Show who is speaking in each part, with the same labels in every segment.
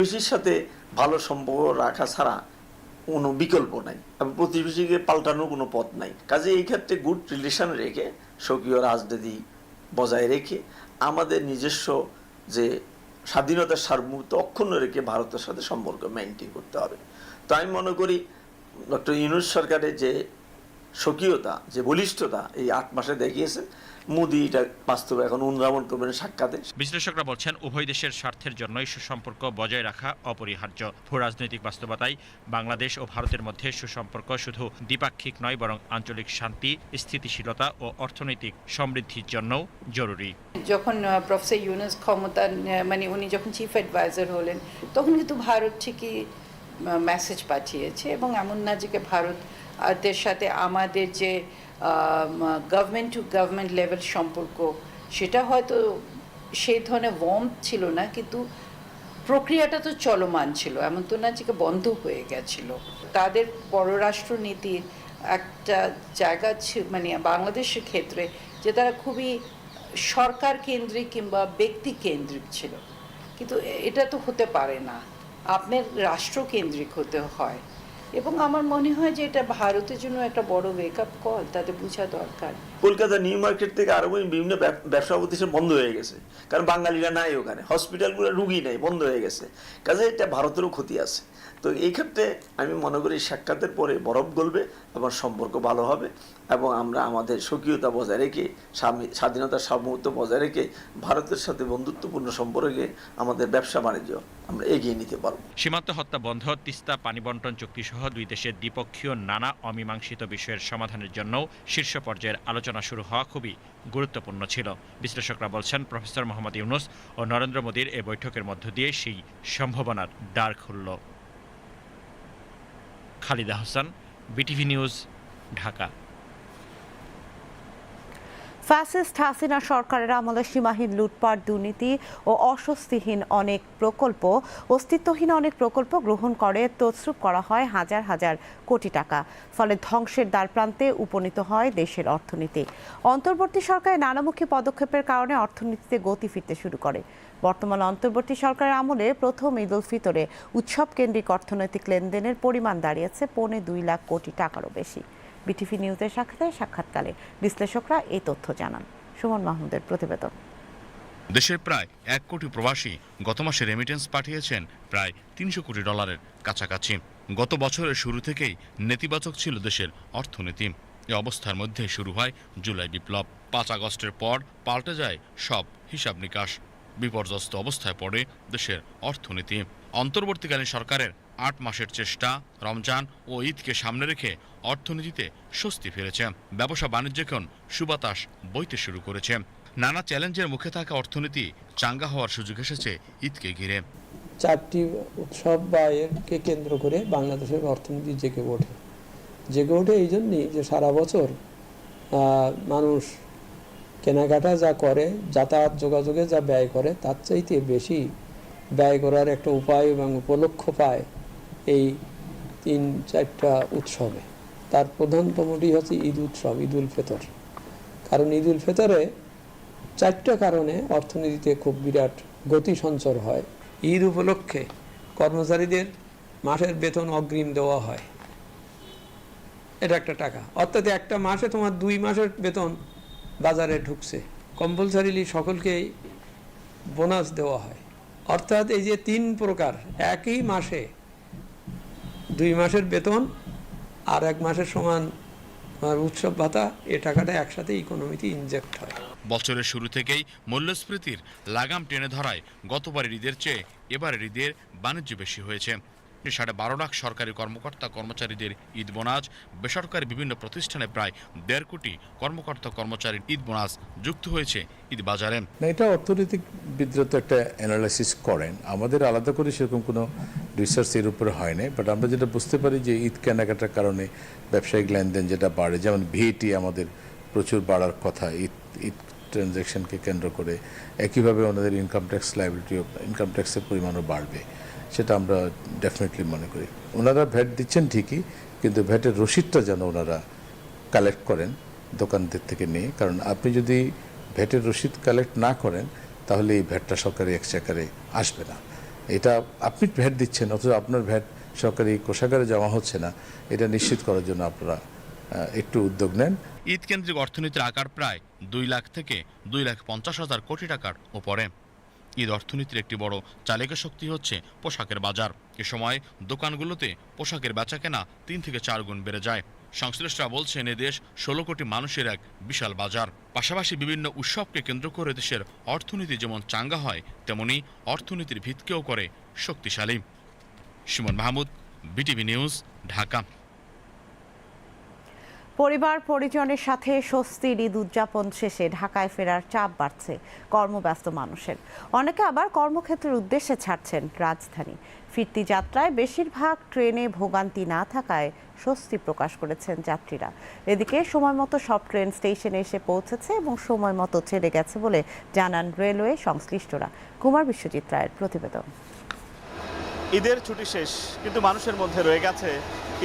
Speaker 1: প্রতিবেশীর সাথে ভালো সম্পর্ক রাখা ছাড়া কোনো বিকল্প নাই এবং প্রতিবেশীকে পাল্টানোর কোনো পথ নাই। কাজে এই ক্ষেত্রে গুড রিলেশন রেখে, স্বকীয় রাজনীতি বজায় রেখে আমাদের নিজস্ব যে স্বাধীনতার সার্বভৌমত্ব অক্ষুণ্ণ রেখে ভারতের সাথে সম্পর্ক মেনটেন করতে হবে। তো আমি মনে করি, ডক্টর ইউনুস সরকারের যে স্বকীয়তা, যে বলিষ্ঠতা এই আট মাসে দেখিয়েছেন মোদি এটা বাস্তবে এখন অনুধাবন করবেন সাক্ষাতে।
Speaker 2: বিশ্লেষকরা বলছেন উভয় দেশের স্বার্থের জন্যই সুসম্পর্ক বজায় রাখা অপরিহার্য। ভূ রাজনৈতিক বাস্তবতায় বাংলাদেশ ও ভারতের মধ্যে সুসম্পর্ক শুধু দ্বিপাক্ষিক নয় বরং আঞ্চলিক শান্তি স্থিতিশীলতা ও অর্থনৈতিক সমৃদ্ধির জন্যও জরুরি।
Speaker 3: যখন প্রফেসর ইউনুস ক্ষমতা মানে উনি যখন চিফ অ্যাডভাইজার হলেন তখন কিন্তু ভারত ঠিকই মেসেজ পাঠিয়েছে এবং এমন না যে ভারত সাথে আমাদের যে গভর্নমেন্ট টু গভর্নমেন্ট লেভেল সম্পর্ক। সেটা হয়তো সেই ধরনের ওয়ার্ম ছিল না, কিন্তু প্রক্রিয়াটা তো চলমান ছিল। এমন তো না যে বন্ধ হয়ে গেছিল। তাদের পররাষ্ট্র নীতির একটা জায়গা ছিল মানে বাংলাদেশের ক্ষেত্রে যে তারা খুবই সরকার কেন্দ্রিক কিংবা ব্যক্তি কেন্দ্রিক ছিল। কিন্তু এটা তো হতে পারে না। আপনার রাষ্ট্রকেন্দ্রিক হতে হয়। এবং আমার মনে হয় যে এটা ভারতের জন্য একটা বড় ওয়েক আপ কল তাতে বোঝা দরকার।
Speaker 1: কলকাতা নিউ মার্কেট থেকে আরও বিভিন্ন ব্যবসা প্রতিষ্ঠান বন্ধ হয়ে গেছে। কারণ বাঙালিরা নাই ওখানে। হসপিটালগুলো রুগী নেই, বন্ধ হয়ে গেছে। কাজে এটা ভারতেরও ক্ষতি আছে। তো এই ক্ষেত্রে আমি মনে করি সাক্ষাতের পরে বরফ গলবে এবং সম্পর্ক ভালো হবে। এবং আমরা আমাদের স্বকীয়তা বজায় রেখে স্বাধীনতার সার্বভৌমত্ব বজায় রেখে, ভারতের সাথে বন্ধুত্বপূর্ণ সম্পর্কে আমাদের ব্যবসা বাণিজ্য আমরা এগিয়ে নিতে পারব।
Speaker 2: সীমান্ত হত্যা বন্ধ, তিস্তা পানি বন্টন চুক্তি সহ দুই দেশের দ্বিপক্ষীয় নানা অমীমাংসিত বিষয়ের সমাধানের জন্যও শীর্ষ পর্যায়ের আলোচনা শুরু হওয়া খুবই গুরুত্বপূর্ণ ছিল। বিশ্লেষকরা বলছেন, প্রফেসর মোহাম্মদ ইউনুস ও নরেন্দ্র মোদীর এ বৈঠকের মধ্য দিয়ে সেই সম্ভাবনার দ্বার খুলল। Khalida Hasan, BTV news, Dhaka.
Speaker 4: Fascist Hasina সরকারের আমলে সীমাহীন লুটপাট, দুর্নীতি ও অস্বস্তিহীন অনেক প্রকল্প, অস্তিত্বহীন অনেক প্রকল্প গ্রহণ করে, তছরূপ করা হয় হাজার হাজার কোটি টাকা। ফলে ধ্বংসের দ্বারপ্রান্তে উপনীত হয় দেশের অর্থনীতি। অন্তর্বর্তী সরকারের নানামুখী পদক্ষেপের কারণে অর্থনীতিতে গতি ফিরতে শুরু করে। বর্তমান অন্তর্বর্তী সরকারের আমলে প্রথম ঈদ উল ফিতরে উৎসব কেন্দ্রিক অর্থনৈতিক লেনদেনের পরিমাণ দাঁড়িয়েছে পৌনে দুই লাখ কোটি টাকারও বেশি। বিটিভি নিউজের সাক্ষাতে সাক্ষাৎকালে বিশ্লেষকরা এই তথ্য জানান। সুমন মাহমুদের প্রতিবেদন।
Speaker 5: দেশের প্রায় এক কোটি প্রবাসী গত মাসে রেমিটেন্স পাঠিয়েছেন প্রায় তিনশো কোটি ডলারের কাছাকাছি। গত বছরের শুরু থেকেই নেতিবাচক ছিল দেশের অর্থনীতি। এ অবস্থার মধ্যে শুরু হয় জুলাই বিপ্লব। পাঁচ আগস্টের পর পাল্টে যায় সব হিসাব নিকাশ। বিপর্যস্ত অবস্থায় পড়ে দেশের অর্থনীতি। অন্তর্বর্তীকালীন সরকারের আট মাসের চেষ্টা, রমজান ও ঈদকে সামনে রেখে অর্থনীতিতে স্বস্তি ফিরেছে। ব্যবসা বাণিজ্যক্ষণ সুবাতাস বইতে শুরু করেছে। নানা চ্যালেঞ্জের মুখে থাকা অর্থনীতি চাঙ্গা হওয়ার সুযোগ এসেছে ঈদকে ঘিরে।
Speaker 6: চারটি উৎসব বা এরকে কেন্দ্র করে বাংলাদেশের অর্থনীতি জেগে ওঠে। জেগে ওঠে এই জন্যই যে সারা বছর মানুষ কেনাকাটা যা করে, যাতায়াত যোগাযোগে যা ব্যয় করে, তার চাইতে বেশি ব্যয় করার একটা উপায় এবং উপলক্ষ পায় এই তিন চারটা উৎসবে। তার প্রধানতমটি হচ্ছে ঈদ উৎসব, ঈদ উল ফিতর। কারণ ঈদ উল ফিতরে চারটা কারণে অর্থনীতিতে খুব বিরাট গতি সঞ্চর হয়। ঈদ উপলক্ষে কর্মচারীদের মাসের বেতন অগ্রিম দেওয়া হয়। এটা একটা টাকা। অর্থাৎ একটা মাসে তোমার দুই মাসের বেতন বাজারে ঢুকছে। কম্পালসারিলি সকলকেই বোনাস দেওয়া হয়। অর্থাৎ এই যে তিন প্রকার, একই মাসে দুই মাসের বেতন আর এক মাসের সমান উৎসব ভাতা, এ টাকাটা একসাথে ইকোনমিতে ইনজেক্ট হয়।
Speaker 5: বছরের শুরু থেকেই মূল্যস্ফীতির লাগাম টেনে ধরায় গতবারের ঈদের চেয়ে এবারের ঈদের বাণিজ্য বেশি হয়েছে। সাড়ে বারো লাখ সরকারি কর্মকর্তা কর্মচারীদের ঈদ বোনাস, বেসরকারি বিভিন্ন প্রতিষ্ঠানে প্রায় দেড় কোটি কর্মকর্তা কর্মচারীর ঈদ বোনাস যুক্ত হয়েছে ঈদ বাজারে।
Speaker 7: এটা অর্থনৈতিক বিদ্রোহ একটা অ্যানালাইসিস করেন। আমাদের আলাদা করে সেরকম কোনো রিসার্চ এর উপরে হয় বাট আমরা যেটা বুঝতে পারি যে ঈদ কেনাকাটার কারণে ব্যবসায়িক লেনদেন যেটা বাড়ে, যেমন ভিএটি আমাদের প্রচুর বাড়ার কথা, ঈদ ঈদ ট্রানজ্যাকশনকে কেন্দ্র করে। একইভাবে ওনাদের ইনকাম ট্যাক্স লাইবিলিটি ইনকাম ট্যাক্সের পরিমাণও বাড়বে। সেটা আমরা ডেফিনেটলি মনে করি। ওনারা ভ্যাট দিচ্ছেন ঠিকই, কিন্তু ভ্যাটের রসিদটা যেন ওনারা কালেক্ট করেন দোকানদের থেকে নিয়ে। কারণ আপনি যদি ভ্যাটের রসিদ কালেক্ট না করেন, তাহলে এই ভ্যাটটা সরকারি এক্সচেকারে আসবে না। এটা আপনি ভ্যাট দিচ্ছেন, অথচ আপনার ভ্যাট সরকারি কোষাগারে জমা হচ্ছে না। এটা নিশ্চিত করার জন্য আপনারা একটু উদ্যোগ নেন।
Speaker 5: ঈদ কেন্দ্রিক অর্থনীতির আকার প্রায় দুই লাখ থেকে দুই লাখ পঞ্চাশ হাজার কোটি টাকার ওপরে ঈদ অর্থনীতির একটি বড় চালিকা শক্তি হচ্ছে পোশাকের বাজার। এ সময় দোকানগুলোতে পোশাকের বেচাকেনা তিন থেকে চার গুণ বেড়ে যায়। সংশ্লিষ্টরা বলছেন দেশ ষোলো কোটি মানুষের এক বিশাল বাজার। পাশাপাশি বিভিন্ন উৎসবকে কেন্দ্র করে দেশের অর্থনীতি যেমন চাঙ্গা হয়, তেমনি অর্থনীতির ভিতকেও করে শক্তিশালী। Suman Mahmud, BTV news, Dhaka.
Speaker 4: পরিবার পরিজনের সাথে স্বস্তির ঈদ উদযাপন শেষে ঢাকায় ফেরার চাপ বাড়ছে কর্মব্যস্ত মানুষের। অনেকে আবার কর্মক্ষেত্রের উদ্দেশ্যে ছাড়ছেন রাজধানী। ফিরতি যাত্রায় বেশিরভাগ ট্রেনে ভোগান্তি না থাকায় স্বস্তি প্রকাশ করেছেন যাত্রীরা। এদিকে সময় মতো সব ট্রেন স্টেশনে এসে পৌঁছেছে এবং সময় মতো ছেড়ে গেছে বলে জানান রেলওয়ে সংশ্লিষ্টরা। কুমার বিশ্বজিৎ রায়ের প্রতিবেদন।
Speaker 8: ঈদের ছুটি শেষ, কিন্তু মানুষের মধ্যে রয়ে গেছে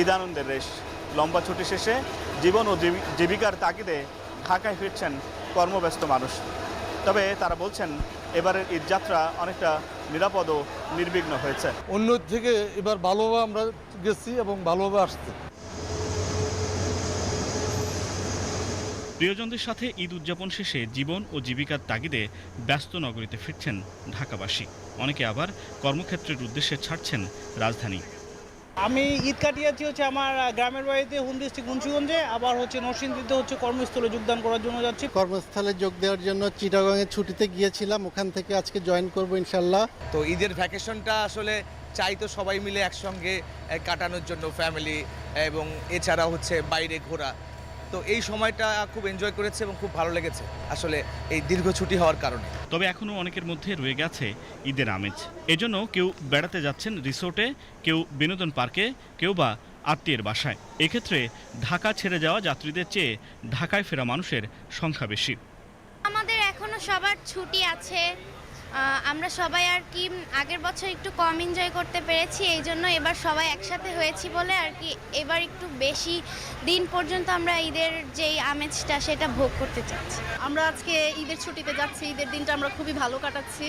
Speaker 8: ঈদ আনন্দের রেশ। লম্বা ছুটি শেষে জীবন ও জীবি- জীবিকার তাগিদে ঢাকায় ফিরছেন কর্মব্যস্ত মানুষ। তবে তারা বলছেন এবারের ঈদযাত্রা অনেকটা নিরাপদ ও নির্বিঘ্ন হয়েছে।
Speaker 9: অন্য থেকে এবার ভালোভাবে আমরা গেছি এবং ভালোভাবে আসছি।
Speaker 10: প্রিয়জনদের সাথে ঈদ উদযাপন শেষে জীবন ও জীবিকার তাগিদে ব্যস্ত নগরীতে ফিরছেন ঢাকাবাসী। অনেকে আবার কর্মক্ষেত্রের উদ্দেশ্যে ছাড়ছেন রাজধানী।
Speaker 11: আমি ঈদ কাটিয়েছি হচ্ছে আমার গ্রামের বাড়িতে হুম ডিস্ট্রিক্ট মুন্সিগঞ্জে আবার হচ্ছে নরসিংদীতে হচ্ছে কর্মস্থলে যোগদান করার জন্য যাচ্ছি।
Speaker 12: কর্মস্থলে যোগ দেওয়ার জন্য চিটাগংয়ের ছুটিতে গিয়েছিলাম ওখান থেকে আজকে জয়েন করব ইনশাল্লাহ
Speaker 13: তো ঈদের ভ্যাকেশনটা আসলে চাই তো সবাই মিলে একসঙ্গে কাটানোর জন্য ফ্যামিলি এবং এছাড়া হচ্ছে বাইরে ঘোরা। তো এই সময়টা খুব এনজয় করেছে এবং খুব ভালো লেগেছে আসলে এই দীর্ঘ ছুটি হওয়ার কারণে।
Speaker 10: তবে এখনও অনেকের মধ্যে রয়ে গেছে ঈদের আমেজ। এজন্য কেউ বেড়াতে যাচ্ছেন রিসোর্টে কেউ বিনোদন পার্কে কেউ বা আত্মীয়ের বাসায়। এক্ষেত্রে ঢাকা ছেড়ে যাওয়া যাত্রীদের চেয়ে ঢাকায় ফেরা মানুষের সংখ্যা বেশি।
Speaker 14: আমাদের এখনও সবার ছুটি আছে। আমরা সবাই আর কি আগের বছর একটু কম এনজয় করতে পেরেছি এই জন্য এবার সবাই একসাথে হয়েছি বলে আর কি এবার একটু বেশি দিন পর্যন্ত আমরা ঈদের যেই আমেজটা সেটা ভোগ করতে চাচ্ছি।
Speaker 15: আমরা আজকে ঈদের ছুটিতে যাচ্ছি ঈদের দিনটা আমরা খুবই ভালো কাটাচ্ছি।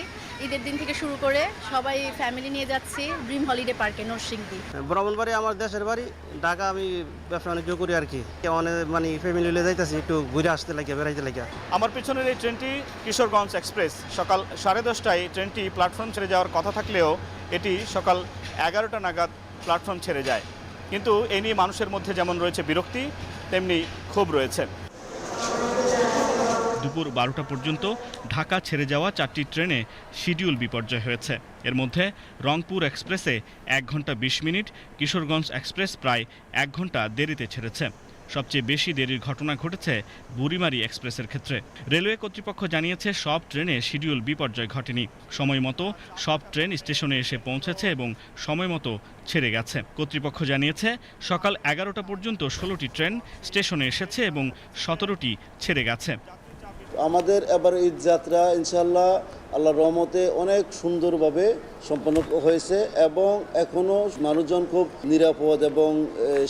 Speaker 15: ঈদের দিন থেকে শুরু করে সবাই ফ্যামিলি নিয়ে যাচ্ছি ড্রিম হলিডে পার্কে নরসিংদী।
Speaker 12: ব্রাহ্মণবাড়ি আমার দেশের বাড়ি ঢাকা আমি ব্যবসা বাণিজ্য করি আর কি। অনেক মানে ফ্যামিলি লিয়ে যাইতেছি একটু ঘুরে আসতে লাগে বেড়াইতে লাগে
Speaker 8: আমার পিছনের এই ট্রেনটি কিশোরগঞ্জ এক্সপ্রেস সকাল সাড়ে দশটায় ট্রেনটি প্ল্যাটফর্ম ছেড়ে যাওয়ার কথা থাকলেও এটি সকাল এগারোটা নাগাদ প্ল্যাটফর্ম ছেড়ে যায়। কিন্তু এ নিয়ে মানুষের মধ্যে যেমন রয়েছে বিরক্তি, তেমনি ক্ষোভ রয়েছে।
Speaker 10: দুপুর বারোটা পর্যন্ত ঢাকা ছেড়ে যাওয়া চারটি ট্রেনে শিডিউল বিপর্যয় হয়েছে। এর মধ্যে রংপুর এক্সপ্রেসে এক ঘণ্টা বিশ মিনিট, কিশোরগঞ্জ এক্সপ্রেস প্রায় এক ঘণ্টা দেরিতে ছেড়েছে। সবচেয়ে বেশি দেরির ঘটনা ঘটেছে বুড়িমারি এক্সপ্রেসের ক্ষেত্রে। রেলওয়ে কর্তৃপক্ষ জানিয়েছে, সব ট্রেনে শিডিউল বিপর্যয় ঘটেনি। সময় মতো সব ট্রেন স্টেশনে এসে পৌঁছেছে এবং সময় মতো ছেড়ে গেছে। কর্তৃপক্ষ জানিয়েছে, সকাল এগারোটা পর্যন্ত ষোলোটি ট্রেন স্টেশনে এসেছে এবং সতেরোটি ছেড়ে গেছে।
Speaker 12: আমাদের এবার ঈদ যাত্রা ইনশাল্লাহ আল্লাহ রহমতে অনেক সুন্দরভাবে সম্পন্ন হয়েছে এবং এখনও মানুষজন খুব নিরাপদ এবং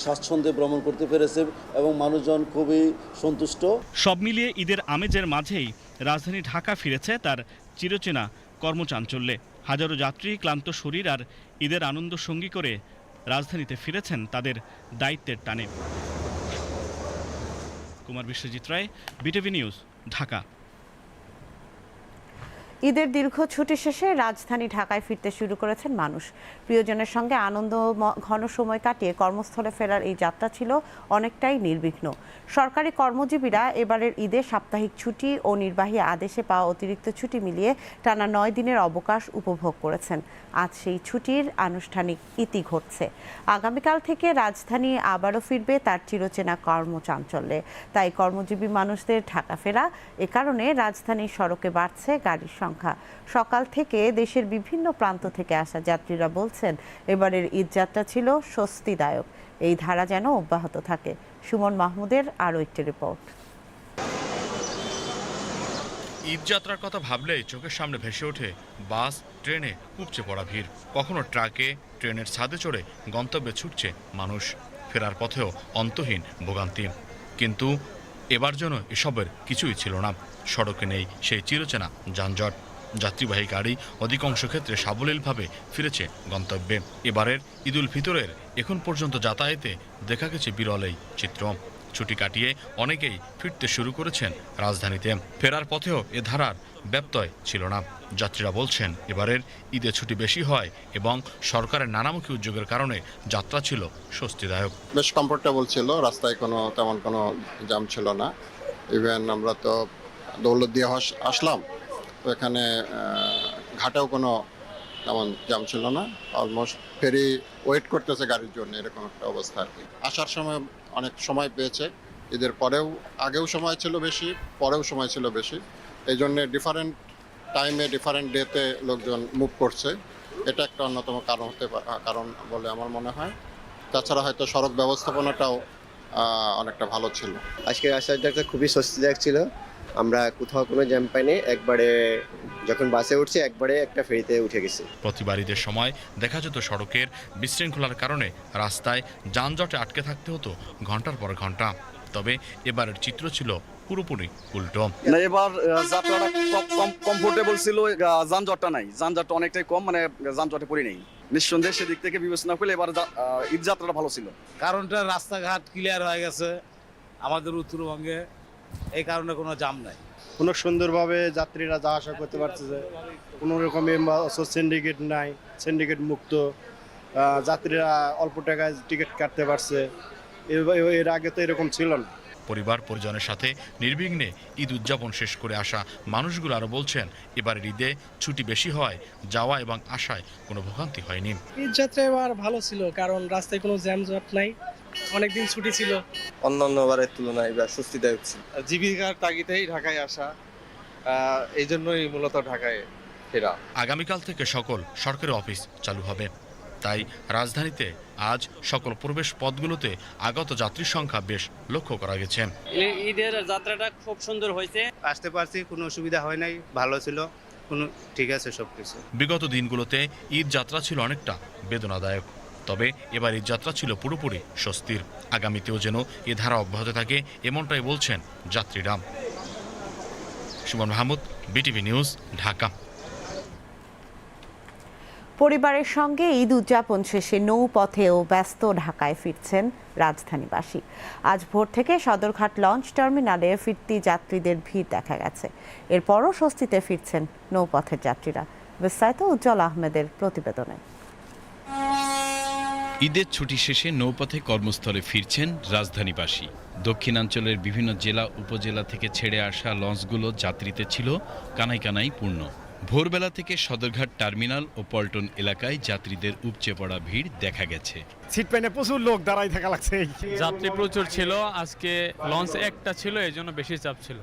Speaker 12: স্বাচ্ছন্দ্যে ভ্রমণ করতে পেরেছে এবং মানুষজন খুবই সন্তুষ্ট।
Speaker 10: সব মিলিয়ে ঈদের আমেজের মাঝেই রাজধানী ঢাকা ফিরেছে তার চিরচেনা কর্মচাঞ্চল্যে। হাজারো যাত্রী ক্লান্ত শরীর আর ঈদের আনন্দ সঙ্গী করে রাজধানীতে ফিরেছেন তাদের দায়িত্বের টানে। Kumar Biswajit Roy, BTV news. Dhaka.
Speaker 4: ঈদের দীর্ঘ ছুটি শেষে রাজধানী ঢাকায় ফিরতে শুরু করেছেন মানুষ। প্রিয়জনের সঙ্গে আনন্দ ঘন সময় কাটিয়ে কর্মস্থলে ফেরার এই যাত্রা ছিল অনেকটাই নির্বিঘ্ন। সরকারি কর্মজীবীরা এবারের ঈদে সাপ্তাহিক ছুটি ও নির্বাহী আদেশে পাওয়া অতিরিক্ত ছুটি মিলিয়ে টানা নয় দিনের অবকাশ উপভোগ করেছেন। আজ সেই ছুটির আনুষ্ঠানিক ইতি ঘটছে। আগামীকাল থেকে রাজধানী আবারও ফিরবে তার চিরচেনা কর্মচাঞ্চল্যে। তাই কর্মজীবী মানুষদের ঢাকা ফেরা এ কারণে রাজধানীর সড়কে বাড়ছে গাড়ির সংখ্যা। সকাল থেকে দেশের বিভিন্ন প্রান্ত থেকে আসা যাত্রীরা বলছেন, এবারের ঈদযাত্রা ছিল স্বস্তিদায়ক। এই ধারা যেন অব্যাহত থাকে। সুমন মাহমুদের আরও একটি রিপোর্ট।
Speaker 5: ঈদযাত্রার কথা ভাবলেই চোখের সামনে ভেসে ওঠে বাস, ট্রেনে উপচে পড়া ভিড়। কখনো ট্রাকে, ট্রেনের ছাদে চড়ে গন্তব্যে ছুটছে মানুষ। ফেরার পথেও অন্তহীন ভোগান্তি। কিন্তু এবার যেন এসবের কিছুই ছিল না। সড়কে নেই সেই চিরচেনা যানজট। যাত্রীবাহী গাড়ি অধিকাংশ ক্ষেত্রে সাবলীলভাবে ফিরেছে গন্তব্যে। এবারের ঈদুল ফিতরের এখন পর্যন্ত যাতায়াতে দেখা গেছে বিরল এই চিত্র। ছুটি কাটিয়ে অনেকেই ফিরতে শুরু করেছেন রাজধানীতে। ফেরার পথেও এ ধারার ব্যত্যয় ছিল না। যাত্রীরা বলছেন, এবারের ঈদে ছুটি বেশি হয় এবং সরকারের নানামুখী উদ্যোগের কারণে যাত্রা ছিল স্বস্তিদায়ক।
Speaker 16: বেশ কমফোর্টেবল ছিল, রাস্তায় কোনো তেমন কোনো জাম ছিল না। ইভেন আমরা তো দৌলত দিয়ে আসলাম। তো এখানে ঘাটেও কোনো তেমন জ্যাম ছিল না। অলমোস্ট ফেরি ওয়েট করতেছে গাড়ির জন্য, এরকম একটা অবস্থা আর কি। আসার সময় অনেক সময় পেয়েছে। ঈদের পরেও, আগেও সময় ছিল বেশি, পরেও সময় ছিল বেশি। এই জন্যে ডিফারেন্ট টাইমে ডিফারেন্ট ডেতে লোকজন মুভ করছে। এটা একটা অন্যতম কারণ হতে কারণ বলে আমার মনে হয়। তাছাড়া হয়তো সড়ক ব্যবস্থাপনাটাও অনেকটা ভালো ছিল।
Speaker 17: আজকের রাস্তাটা খুবই স্বস্তিদায়ক ছিল। আমরা কোথাও কোনো জ্যাম পাইনি একবারে যখন বাসে উঠছি একবারে একটা ফেরিতে উঠে গেছি।
Speaker 5: প্রতিবার ঈদের সময় দেখা যেত সড়কের বিশৃঙ্খলার কারণে রাস্তায় যানজটে আটকে থাকতে হতো ঘণ্টার পর ঘণ্টা। তবে এবারের চিত্র ছিল পুরোপুরি উল্টো।
Speaker 18: না এবার যাত্রাটা কম কমফোর্টেবল ছিল যানজটটা নাই। যানজটটা অনেকটাই কম মানে যানজটে পড়ি নেই। নিঃসন্দেহে সেদিক থেকে বিবেচনা করলে এবার ঈদ যাত্রাটা ভালো ছিল।
Speaker 19: কারণটা রাস্তাঘাট ক্লিয়ার হয়ে গেছে আমাদের উত্তরবঙ্গে। এই কারণে কোনো জাম নাই।
Speaker 20: কোনো সুন্দরভাবে যাত্রীরা যা আসা করতে পারতেছে কোনো রকমের সিন্ডিকেট নাই সিন্ডিকেট মুক্ত যাত্রীরা অল্প টাকায় টিকিট কাটতে পারছে। এর- এর আগে তো এরকম ছিল না।
Speaker 5: পরিবার পরিজনের সাথে নির্বিঘ্নে ঈদ উদযাপন শেষ করে আসা মানুষগুলো আরও বলছেন এবার ঈদে ছুটি বেশি হয় যাওয়া এবং আসায় কোনো ভোগান্তি হয়নি।
Speaker 11: ঈদ যাত্রা এবার ভালো ছিল কারণ রাস্তায় কোনো জ্যাম জট নাই। অনেকদিন ছুটি ছিল।
Speaker 17: অন্যান্য বারের তুলনায় এবার স্বস্তিদায়ক ছিল।
Speaker 13: জীবিকার তাগিদেই ঢাকায় আসা এই জন্যই মূলত ঢাকায় ফেরা।
Speaker 5: আগামীকাল থেকে সকল সরকারি অফিস চালু হবে। তাই রাজধানীতে আজ সকল প্রবেশ পথগুলোতে আগত যাত্রীর সংখ্যা বেশ লক্ষ্য করা গেছে।
Speaker 11: ঈদের যাত্রাটা খুব সুন্দর হয়েছে।
Speaker 20: আসতে পারছি কোনো অসুবিধা হয় নাই ভালো ছিল কোনো ঠিক আছে সব কিছু
Speaker 5: বিগত দিনগুলোতে ঈদ যাত্রা ছিল অনেকটা বেদনাদায়ক। তবে এবার ঈদ যাত্রা ছিল পুরোপুরি স্বস্তির। আগামীতেও যেন এ ধারা অব্যাহত থাকে, এমনটাই বলছেন যাত্রীরা সুমন মাহমুদ, বিটিভি নিউজ, ঢাকা।
Speaker 4: পরিবারের সঙ্গে ঈদ উদযাপন শেষে নৌপথেও ব্যস্ত ঢাকায় ফিরছেন রাজধানীবাসী। আজ ভোর থেকে সদরঘাট লঞ্চ টার্মিনালে ফিরতি যাত্রীদের ভিড় দেখা গেছে। এরপরও স্বস্তিতে ফিরছেন নৌপথের যাত্রীরা। বিস্তারিত উজ্জ্বল আহমেদের প্রতিবেদনে।
Speaker 21: ঈদের ছুটি শেষে নৌপথে কর্মস্থলে ফিরছেন রাজধানীবাসী। দক্ষিণাঞ্চলের বিভিন্ন জেলা উপজেলা থেকে ছেড়ে আসা লঞ্চগুলো যাত্রীতে ছিল কানাই কানাই পূর্ণ। ভোরবেলা থেকে সদরঘাট টার্মিনাল ও পল্টন এলাকায় যাত্রীদের উপচে পড়া ভিড় দেখা গেছে।
Speaker 20: সিট প্রচুর লোক দাঁড়াই থাকা লাগছে।
Speaker 11: যাত্রী প্রচুর ছিল আজকে লঞ্চ একটা ছিল এই জন্য বেশি চাপ ছিল।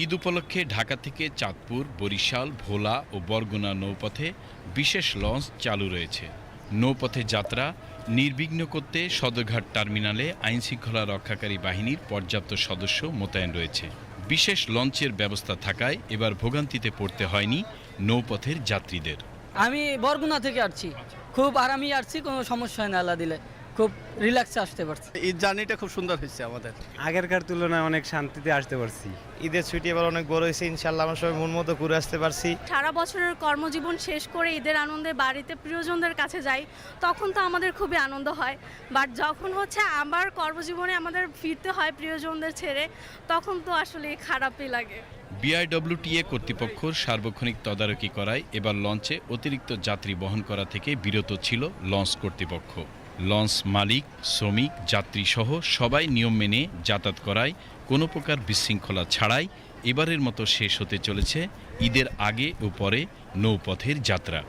Speaker 21: ঈদ উপলক্ষে ঢাকা থেকে চাঁদপুর বরিশাল ভোলা ও বরগুনা নৌপথে বিশেষ লঞ্চ চালু রয়েছে। নৌপথে যাত্রা নির্বিঘ্ন করতে সদরঘাট টার্মিনালে আইনশৃঙ্খলা রক্ষাকারী বাহিনীর পর্যাপ্ত সদস্য মোতায়েন রয়েছে। বিশেষ লঞ্চের ব্যবস্থা থাকায় এবার ভোগান্তিতে পড়তে হয়নি নৌপথের যাত্রীদের।
Speaker 11: আমি বরগুনা থেকে আসছি। খুব আরামই আসছি, কোনো সমস্যা হয় না, আল্লাহ দিলে। খুব রিল্যাক্সে আসতে পারছি।
Speaker 18: ঈদ জার্নিটা খুব সুন্দর হয়েছে আমাদের।
Speaker 20: আগেরকার তুলনায় অনেক শান্তিতে আসতে পারছি। ঈদের ছুটি এবার অনেক বড় হয়েছে ইনশাল্লাহ আমরা সবাই মন মতো ঘুরে আসতে পারছি।
Speaker 15: সারা বছরের কর্মজীবন শেষ করে ঈদের আনন্দে বাড়িতে প্রিয়জনদের কাছে যাই তখন তো আমাদের খুবই আনন্দ হয়। বাট যখন হচ্ছে আবার কর্মজীবনে আমাদের ফিরতে হয় প্রিয়জনদের ছেড়ে তখন তো আসলে খারাপই লাগে।
Speaker 21: বিআইডব্লিউটিএ কর্তৃপক্ষ সার্বক্ষণিক তদারকি করায় এবার লঞ্চে অতিরিক্ত যাত্রী বহন করা থেকে বিরত ছিল লঞ্চ কর্তৃপক্ষ। লঞ্চ মালিক, শ্রমিক, যাত্রীসহ সবাই নিয়ম মেনে যাতায়াত করায় কোনো প্রকার বিশৃঙ্খলা ছাড়াই এবারের মতো শেষ হতে চলেছে ঈদের আগে ও পরে নৌপথের যাত্রা।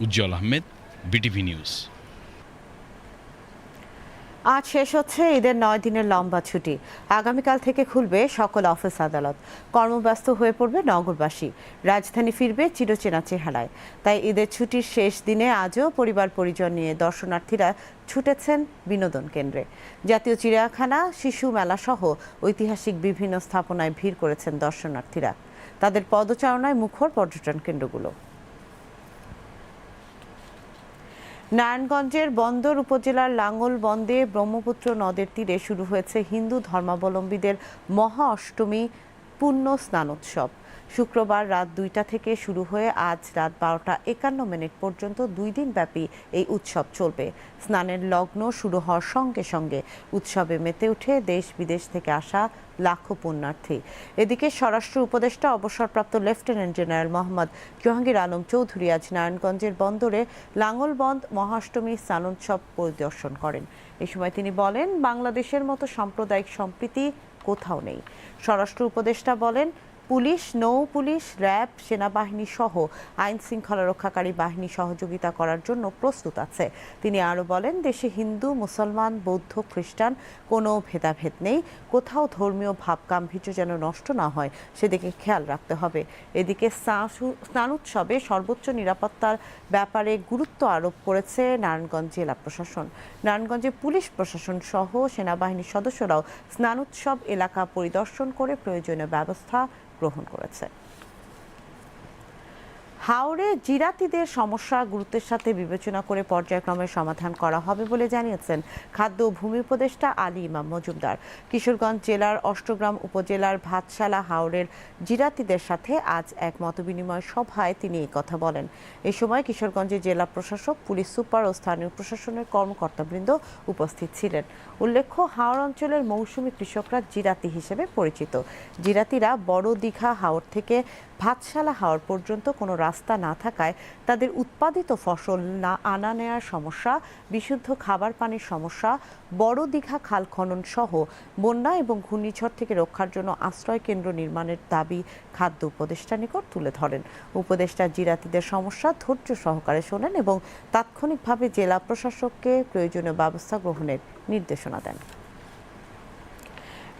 Speaker 21: Ujjwal Ahmed, BTV news.
Speaker 4: আজ শেষ হচ্ছে ঈদের নয় দিনের লম্বা ছুটি। আগামীকাল থেকে খুলবে সকল অফিস আদালত। কর্মব্যস্ত হয়ে পড়বে নগরবাসী। রাজধানী ফিরবে চিরচেনা চেহারায়। তাই ঈদের ছুটির শেষ দিনে আজও পরিবার পরিজন নিয়ে দর্শনার্থীরা ছুটেছেন বিনোদন কেন্দ্রে। জাতীয় চিড়িয়াখানা, শিশু মেলা সহ ঐতিহাসিক বিভিন্ন স্থাপনায় ভিড় করেছেন দর্শনার্থীরা। তাদের পদচারণায় মুখর পর্যটন কেন্দ্রগুলো। নারায়ণগঞ্জের বন্দর উপজেলার লাঙ্গল বন্দে ব্রহ্মপুত্র নদের তীরে শুরু হয়েছে হিন্দু ধর্মাবলম্বীদের মহা অষ্টমী পুণ্য স্নানোৎসব। শুক্রবার রাত দুইটা থেকে শুরু হয়ে আজ রাত বারোটা একান্ন মিনিট পর্যন্ত দুই দিন ব্যাপী এই উৎসব চলবে। স্নানের লগ্ন শুরু হওয়ার সঙ্গে সঙ্গে উৎসবে মেতে উঠে দেশ বিদেশ থেকে আসা লাখো পুণ্যার্থী। এদিকে স্বরাষ্ট্র উপদেষ্টা অবসরপ্রাপ্ত লেফটেন্যান্ট জেনারেল মোহাম্মদ জাহাঙ্গীর আলম চৌধুরী আজ নারায়ণগঞ্জের বন্দরে লাঙ্গলবন্দ মহাষ্টমী স্নানোৎসব পরিদর্শন করেন। এ সময় তিনি বলেন, বাংলাদেশের মতো সাম্প্রদায়িক সম্প্রীতি কোথাও নেই। স্বরাষ্ট্র উপদেষ্টা বলেন পুলিশ, নৌ পুলিশ, র্যাব, সেনাবাহিনী সহ আইন শৃঙ্খলা রক্ষাকারী বাহিনী সহযোগিতা করার জন্য প্রস্তুত আছে। তিনি আরও বলেন, দেশে হিন্দু, মুসলমান, বৌদ্ধ, খ্রিস্টান কোনো ভেদাভেদ নেই। কোথাও ধর্মীয় ভাব গাম্ভীর্য যেন নষ্ট না হয়, সেদিকে খেয়াল রাখতে হবে। এদিকে স্নান উৎসবে সর্বোচ্চ নিরাপত্তার ব্যাপারে গুরুত্ব আরোপ করেছে নারায়ণগঞ্জ জেলা প্রশাসন। নারায়ণগঞ্জে পুলিশ প্রশাসন সহ সেনাবাহিনীর সদস্যরাও স্নান উৎসব এলাকা পরিদর্শন করে প্রয়োজনীয় ব্যবস্থা গ্রহণ করেছে। হাওড়ে জিরাতিদের সমস্যা গুরুত্বের সাথে বিবেচনা করে পর্যায়ক্রমে সমাধান করা হবে বলে জানিয়েছেন খাদ্য ভূমি উপদেষ্টা আলী ইমাম মজুমদার। কিশোরগঞ্জ জেলার অষ্টগ্রাম উপজেলার ভাতশালা হাওড়ের জিরাতিদের সাথে আজ এক মতবিনিময় সভায় তিনি এই কথা বলেন। এ সময় কিশোরগঞ্জের জেলা প্রশাসক, পুলিশ সুপার ও স্থানীয় প্রশাসনের কর্মকর্তাবৃন্দ উপস্থিত ছিলেন। উল্লেখ্য হাওড় অঞ্চলের মৌসুমী কৃষকরা জিরাতি হিসেবে পরিচিত। জিরাতিরা বড় দীঘা হাওড় থেকে ভাতশালা হাওড় পর্যন্ত কোনো রাস্তা না থাকায় তাদের উৎপাদিত ফসল না আনা নেয়ার সমস্যা, বিশুদ্ধ খাবার পানির সমস্যা, বড় দীঘা খাল খনন সহ বন্যা এবং ঘূর্ণিঝড় থেকে রক্ষার জন্য আশ্রয় কেন্দ্র নির্মাণের দাবি খাদ্য উপদেষ্টা নিকট তুলে ধরেন। উপদেষ্টা জিরাতিদের সমস্যা ধৈর্য সহকারে শোনেন এবং তাৎক্ষণিকভাবে জেলা প্রশাসককে প্রয়োজনীয় ব্যবস্থা গ্রহণের নির্দেশনা দেন।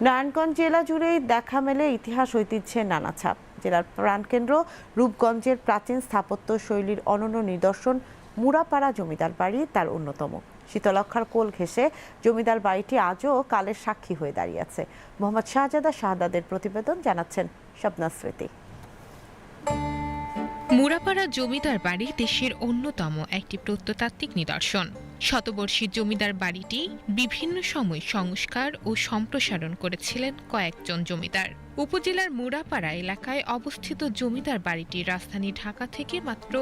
Speaker 4: নারায়ণগঞ্জ জেলা জুড়েই দেখা মেলে ইতিহাস ঐতিহ্যের নানা ছাপ। জেলার প্রাণকেন্দ্র রূপগঞ্জের প্রাচীন স্থাপত্য শৈলীর অনন্য নিদর্শন মুরাপাড়া জমিদার বাড়ি, তার অন্যতম। শীতলক্ষার কোল ঘেঁষে জমিদার বাড়িটি আজও কালের সাক্ষী হয়ে দাঁড়িয়েছে। মোহাম্মদ শাহজাদা শাহদাদের প্রতিবেদন জানাচ্ছেন স্বপ্না স্মৃতি।
Speaker 22: মুরাপাড়া জমিদার বাড়ি দেশের অন্যতম একটি প্রত্নতাত্ত্বিক নিদর্শন। শতবর্ষী জমিদার বাড়িটি বিভিন্ন সময় সংস্কার ও সম্প্রসারণ করেছিলেন কয়েকজন জমিদার। উপজেলার মুড়াপাড়া এলাকায় অবস্থিত জমিদার বাড়িটি রাজধানী ঢাকা থেকে মাত্র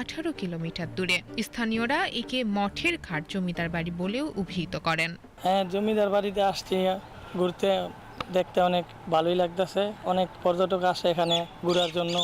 Speaker 22: আঠারো কিলোমিটার দূরে। স্থানীয়রা একে মঠের ঘাট জমিদার বাড়ি বলেও অভিহিত করেন।
Speaker 23: হ্যাঁ জমিদার বাড়িতে আসছি, ঘুরতে দেখতে অনেক ভালোই লাগতেছে। অনেক পর্যটক আসে এখানে ঘোরার জন্য।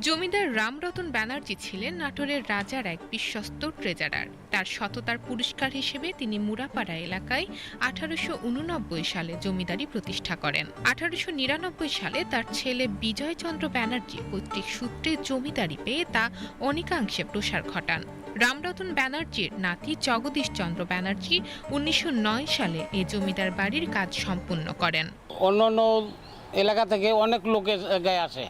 Speaker 22: জমিদার রামরতন ব্যানার্জি ছিলেন নাটোরের রাজার এক বিশ্বস্ত ট্রেজারার। তার সততার পুরস্কার হিসেবে তিনি মুরাপাড়া এলাকায় আঠারোশো উননব্বই সালে জমিদারি প্রতিষ্ঠা করেন। আঠারোশো নিরানব্বই সালে তার ছেলে বিজয়চন্দ্র ব্যানার্জি পৈতৃক সূত্রে জমিদারি পেয়ে তা অনেকাংশে প্রসার ঘটান। রামরতন ব্যানার্জির নাতি জগদীশ চন্দ্র ব্যানার্জি উনিশশো নয় সালে এই জমিদার বাড়ির কাজ সম্পূর্ণ করেন।
Speaker 23: অন্য অন্য এলাকা থেকে অনেক লোকের গায়ে আসে।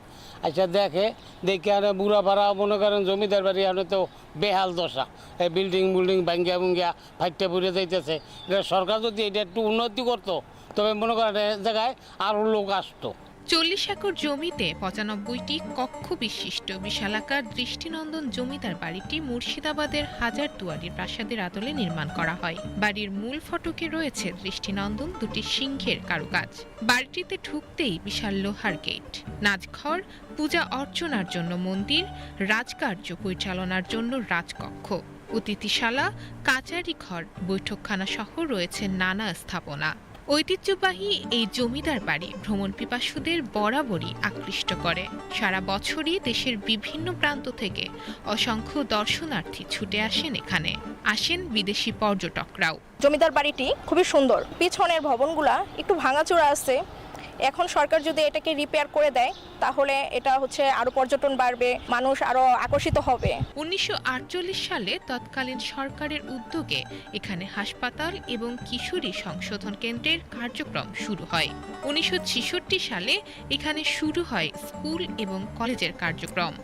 Speaker 23: আচ্ছা দেখে দেখে আর বুড়া ভাড়া, মনে করেন জমিদার বাড়ি আর তো বেহাল দশা। এই বিল্ডিং বিল্ডিং ভাঙ্গিয়া ভুঙ্গিয়া ফাইটটা পুড়ে যাইতেছে। এটা সরকার যদি এটা একটু উন্নতি করতো, তবে মনে করেন জায়গায় আরও লোক আসতো।
Speaker 22: চল্লিশ একর জমিতে পঁচানব্বইটি কক্ষ বিশিষ্ট। বিশালাকার দৃষ্টিনন্দন জমিদার বাড়িটি মুর্শিদাবাদের হাজারদুয়ারির প্রাসাদের আদলে নির্মাণ করা হয়। বাড়ির মূল ফটকে রয়েছে দৃষ্টিনন্দন, দুটি সিংহের কারুকাজ। বাড়িটিতে ঢুকতেই বিশাল লোহার গেট। নাচঘর, পূজা অর্চনার জন্য মন্দির, রাজকার্য পরিচালনার জন্য রাজকক্ষ। অতিথিশালা, কাচারি ঘর, বৈঠকখানা সহ রয়েছে নানা স্থাপনা। ঐতিহ্যবাহী এই জমিদার বাড়ি ভ্রমণ পিপাসুদের বরাবরই আকৃষ্ট করে। সারা বছরই দেশের বিভিন্ন প্রান্ত থেকে অসংখ্য দর্শনার্থী ছুটে আসেন এখানে। আসেন বিদেশি পর্যটকরাও।
Speaker 24: জমিদার বাড়িটি খুবই সুন্দর। পিছনের ভবনগুলা একটু ভাঙাচোরা আছে। এখন সরকার যদি এটাকে রিপেয়ার করে দেয়, তাহলে এটা হচ্ছে আরও পর্যটন বাড়বে, মানুষ আরও আকর্ষিত হবে।
Speaker 22: উনিশশো আটচল্লিশ সালে তৎকালীন সরকারের উদ্যোগে এখানে হাসপাতাল এবং কিশোরী সংশোধন কেন্দ্রের কার্যক্রম শুরু হয়। উনিশশো ছেষট্টি সালে এখানে শুরু হয় স্কুল এবং কলেজের কার্যক্রম।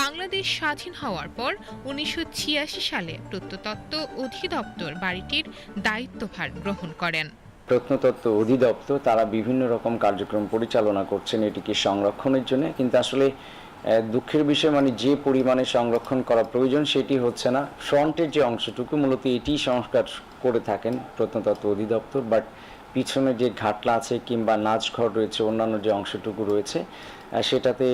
Speaker 22: বাংলাদেশ স্বাধীন হওয়ার পর উনিশশো ছিয়াশি সালে প্রত্নতত্ত্ব অধিদপ্তর বাড়িটির দায়িত্বভার গ্রহণ করেন।
Speaker 25: প্রত্নতত্ত্ব অধিদপ্তর তারা বিভিন্ন রকম কার্যক্রম পরিচালনা করছেন এটিকে সংরক্ষণের জন্য। কিন্তু আসলে দুঃখের বিষয় মানে যে পরিমাণে সংরক্ষণ করা প্রয়োজন সেটি হচ্ছে না। ফ্রন্টের যে অংশটুকু, মূলত এটি সংস্কার করে থাকেন প্রত্নতত্ত্ব অধিদপ্তর। বাট পিছনে যে ঘাটলা আছে কিংবা নাচঘর রয়েছে, অন্যান্য যে অংশটুকু রয়েছে সেটাতে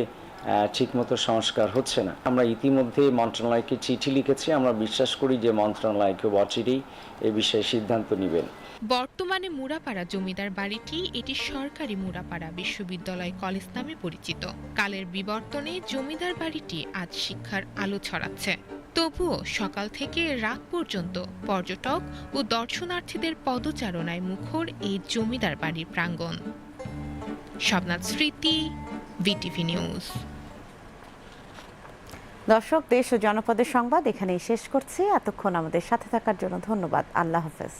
Speaker 25: ঠিকমতো সংস্কার হচ্ছে না। আমরা ইতিমধ্যে মন্ত্রণালয়কে চিঠি লিখেছি। আমরা বিশ্বাস করি যে মন্ত্রণালয়কে অচিরেই এ বিষয়ে সিদ্ধান্ত নেবেন।
Speaker 22: বর্তমানে মুরাপাড়া জমিদার বাড়িটি এটি সরকারি মুরাপাড়া বিশ্ববিদ্যালয় কলেজ নামে পরিচিত। কালের বিবর্তনে জমিদার বাড়িটি আজ শিক্ষার আলো ছড়াচ্ছে। তবুও সকাল থেকে রাত পর্যন্ত পর্যটক ও দর্শনার্থীদের পদচারণায় মুখর এই জমিদার বাড়ির প্রাঙ্গণ। শবনাথ স্মৃতি বিটিভি নিউজ
Speaker 4: দর্শক, দেশ ও জনপদের সংবাদ এখানেই শেষ করছি। এতক্ষণ আমাদের সাথে থাকার জন্য ধন্যবাদ। আল্লাহ হাফেজ।